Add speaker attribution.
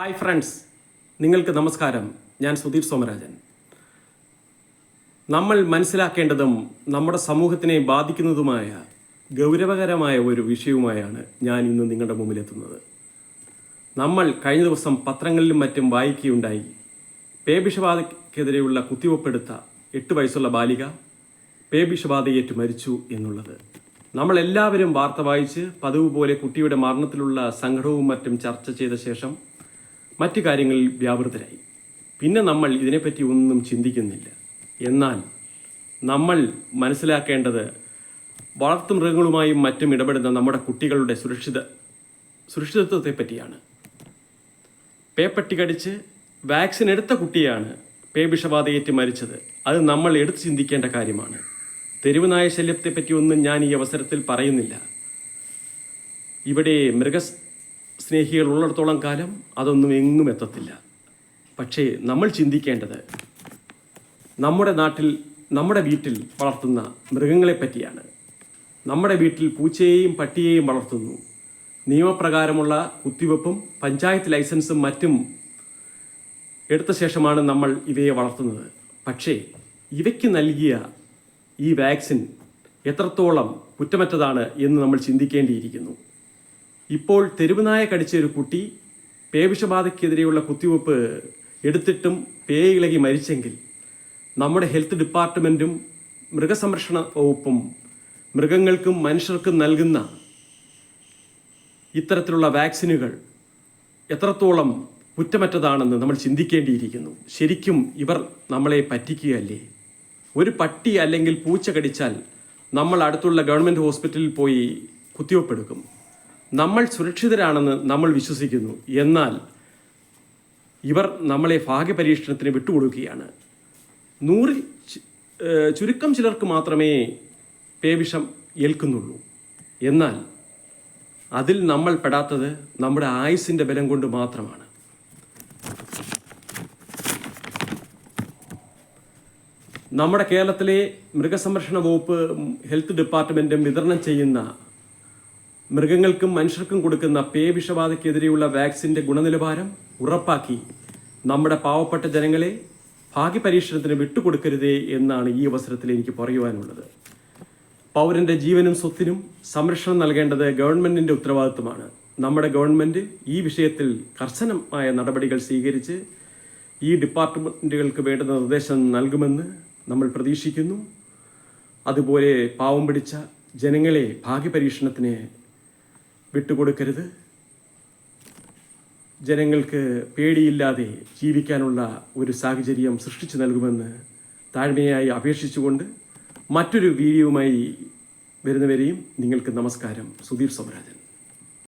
Speaker 1: Hi friends നിങ്ങൾക്ക് നമസ്കാരം. ഞാൻ സുധീർ സോമരാജൻ. നമ്മൾ മനസ്സിലാക്കേണ്ടതും നമ്മുടെ സമൂഹത്തിനെ ബാധിക്കുന്നതുമായ ഗൗരവകരമായ ഒരു വിഷയവുമായാണ് ഞാൻ ഇന്ന് നിങ്ങളുടെ മുമ്പിലെത്തുന്നത്. നമ്മൾ കഴിഞ്ഞ ദിവസം പത്രങ്ങളിലും മറ്റും വായിക്കുകയുണ്ടായി. പേബിഷബാധയ്ക്കെതിരെയുള്ള കുത്തിവെപ്പെടുത്ത എട്ട് വയസ്സുള്ള ബാലിക പേബിഷബാധയേറ്റ് മരിച്ചു എന്നുള്ളത്. നമ്മൾ എല്ലാവരും വാർത്ത വായിച്ച് പതിവ് പോലെ കുട്ടിയുടെ മരണത്തിലുള്ള സംഘടവും മറ്റും ചർച്ച ചെയ്ത ശേഷം മറ്റു കാര്യങ്ങളിൽ വ്യാപൃതരായി. പിന്നെ നമ്മൾ ഇതിനെപ്പറ്റി ഒന്നും ചിന്തിക്കുന്നില്ല. എന്നാൽ നമ്മൾ മനസ്സിലാക്കേണ്ടത് വളർത്തുമൃഗങ്ങളുമായും മറ്റും ഇടപെടുന്ന നമ്മുടെ കുട്ടികളുടെ സുരക്ഷിത സുരക്ഷിതത്വത്തെ പറ്റിയാണ് പേപ്പട്ടി കടിച്ച് വാക്സിൻ എടുത്ത കുട്ടിയാണ് പേവിഷബാധയേറ്റ് മരിച്ചത്. അത് നമ്മൾ എടുത്തു ചിന്തിക്കേണ്ട കാര്യമാണ്. തെരുവുനായ ശല്യത്തെപ്പറ്റി ഒന്നും ഞാൻ ഈ അവസരത്തിൽ പറയുന്നില്ല. ഇവിടെ മൃഗ സ്നേഹികൾ ഉള്ളിടത്തോളം കാലം അതൊന്നും എങ്ങും എത്തത്തില്ല. പക്ഷേ നമ്മൾ ചിന്തിക്കേണ്ടത് നമ്മുടെ നാട്ടിൽ നമ്മുടെ വീട്ടിൽ വളർത്തുന്ന മൃഗങ്ങളെ പറ്റിയാണ് നമ്മുടെ വീട്ടിൽ പൂച്ചയെയും പട്ടിയെയും വളർത്തുന്നു. നിയമപ്രകാരമുള്ള കുത്തിവെപ്പും പഞ്ചായത്ത് ലൈസൻസും മറ്റും എടുത്ത ശേഷമാണ് നമ്മൾ ഇവയെ വളർത്തുന്നത്. പക്ഷേ ഇവയ്ക്ക് നൽകിയ ഈ വാക്സിൻ എത്രത്തോളം കുറ്റമറ്റതാണ് എന്ന് നമ്മൾ ചിന്തിക്കേണ്ടിയിരിക്കുന്നു. ഇപ്പോൾ തെരുവുനായ കടിച്ച ഒരു കുട്ടി പേവിഷബാധയ്ക്കെതിരെയുള്ള കുത്തിവെപ്പ് എടുത്തിട്ടും പേ ഇളകി മരിച്ചെങ്കിൽ നമ്മുടെ ഹെൽത്ത് ഡിപ്പാർട്ട്മെന്റും മൃഗസംരക്ഷണ വകുപ്പും മൃഗങ്ങൾക്കും മനുഷ്യർക്കും നൽകുന്ന ഇത്തരത്തിലുള്ള വാക്സിനുകൾ എത്രത്തോളം കുറ്റമറ്റതാണെന്ന് നമ്മൾ ചിന്തിക്കേണ്ടിയിരിക്കുന്നു. ശരിക്കും ഇവർ നമ്മളെ പറ്റിക്കുകയല്ലേ? ഒരു പട്ടി അല്ലെങ്കിൽ പൂച്ച കടിച്ചാൽ നമ്മൾ അടുത്തുള്ള ഗവൺമെന്റ് ഹോസ്പിറ്റലിൽ പോയി കുത്തിവെപ്പെടുക്കും. നമ്മൾ സുരക്ഷിതരാണെന്ന് നമ്മൾ വിശ്വസിക്കുന്നു. എന്നാൽ ഇവർ നമ്മളെ ഭാഗ്യപരീക്ഷണത്തിന് വിട്ടുകൊടുക്കുകയാണ്. നൂറിൽ ചുരുക്കം ചിലർക്ക് മാത്രമേ പേവിഷം ഏൽക്കുന്നുള്ളൂ. എന്നാൽ അതിൽ നമ്മൾ പെടാത്തത് നമ്മുടെ ആയുസിന്റെ ബലം കൊണ്ട് മാത്രമാണ്. നമ്മുടെ കേരളത്തിലെ മൃഗസംരക്ഷണ വകുപ്പ് ഹെൽത്ത് ഡിപ്പാർട്ട്മെന്റും വിതരണം ചെയ്യുന്ന മൃഗങ്ങൾക്കും മനുഷ്യർക്കും കൊടുക്കുന്ന പേ വിഷബാധയ്ക്കെതിരെയുള്ള വാക്സിന്റെ ഗുണനിലവാരം ഉറപ്പാക്കി. നമ്മുടെ പാവപ്പെട്ട ജനങ്ങളെ ഭാഗ്യ പരീക്ഷണത്തിന് വിട്ടുകൊടുക്കരുതേ എന്നാണ് ഈ അവസരത്തിൽ എനിക്ക് പറയുവാനുള്ളത്. പൗരന്റെ ജീവനും സ്വത്തിനും സംരക്ഷണം നൽകേണ്ടത് ഗവൺമെന്റിന്റെ ഉത്തരവാദിത്വമാണ്. നമ്മുടെ ഗവൺമെന്റ് ഈ വിഷയത്തിൽ കർശനമായ നടപടികൾ സ്വീകരിച്ച് ഈ ഡിപ്പാർട്ട്മെന്റുകൾക്ക് വേണ്ട നിർദ്ദേശം നൽകുമെന്ന് നമ്മൾ പ്രതീക്ഷിക്കുന്നു. അതുപോലെ പാവം പിടിച്ച ജനങ്ങളെ ഭാഗ്യപരീക്ഷണത്തിന് വിട്ടുകൊടുക്കരുത്. ജനങ്ങൾക്ക് പേടിയില്ലാതെ ജീവിക്കാനുള്ള ഒരു സാഹചര്യം സൃഷ്ടിച്ചു നൽകുമെന്ന് താഴ്മയായി അപേക്ഷിച്ചുകൊണ്ട് മറ്റൊരു വീഡിയോയുമായി വരുന്നവരെയും നിങ്ങൾക്ക് നമസ്കാരം. സുധീർ സോമരാജൻ